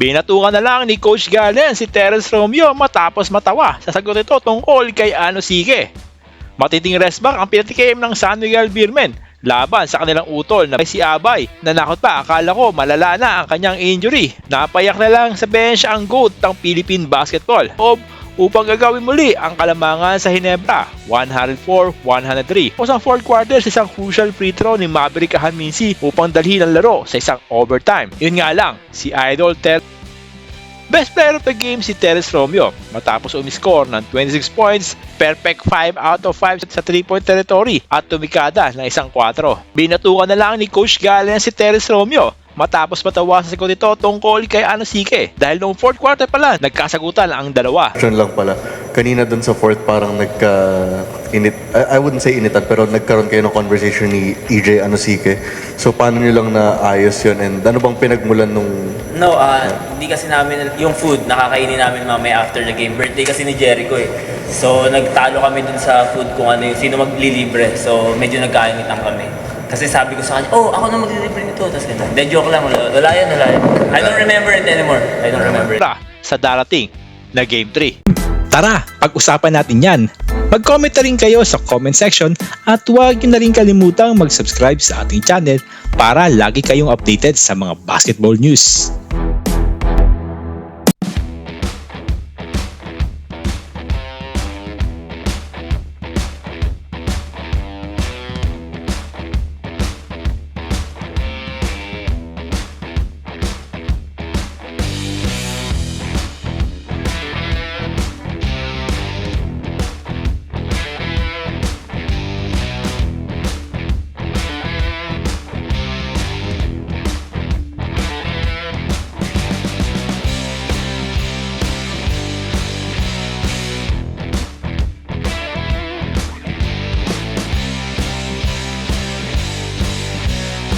Binatukan na lang ni Coach Galen si Terence Romeo matapos matawa sa sagot ito tungkol kay Ano Sige. Matiting rest back ang pinatikim ng San Miguel Beermen laban sa kanilang utol na si Abay. Nanakot pa, akala ko malala na ang kanyang injury. Napayak na lang sa bench ang GOAT ng Philippine Basketball. O upang gagawin muli ang kalamangan sa Hinebra 104-103 o sa fourth quarter sa isang crucial free throw ni Maverick Ahaminsi upang dalhin ang laro sa isang overtime. Yun nga lang, si Idol Ter Best player of the game si Terence Romeo matapos umiscore ng 26 points, perfect 5 out of 5 sa 3-point territory at tumikada ng isang 4. Binatukan na lang ni Coach Galen si Terence Romeo matapos matawa sa sagot ito tungkol kay Anosike dahil noong fourth quarter pa lang nagkasagutan ang dalawa. Question lang pala. Kanina dun sa fourth parang nagka init I, I wouldn't say initan pero nagkaroon kayo ng conversation ni EJ Anosike. So paano niyo lang naayos yun and ano bang pinagmulan nung No, ah, hindi kasi namin, yung food, nakakainin namin mamaya after the game. Birthday kasi ni Jericho eh. So, nagtalo kami dun sa food kung ano yung sino maglilibre. So, medyo nagkainitan kami. Kasi sabi ko sa kanya, oh, ako na maglilibre nito. Tapos ganun. Hindi, joke lang. Wala, wala yan, wala yan. I don't remember it anymore. I don't remember it. Sa darating na Game 3. Tara, pag-usapan natin yan. Mag-comment na rin kayo sa comment section at huwag nyo na rin kalimutang mag-subscribe sa ating channel para lagi kayong updated sa mga basketball news.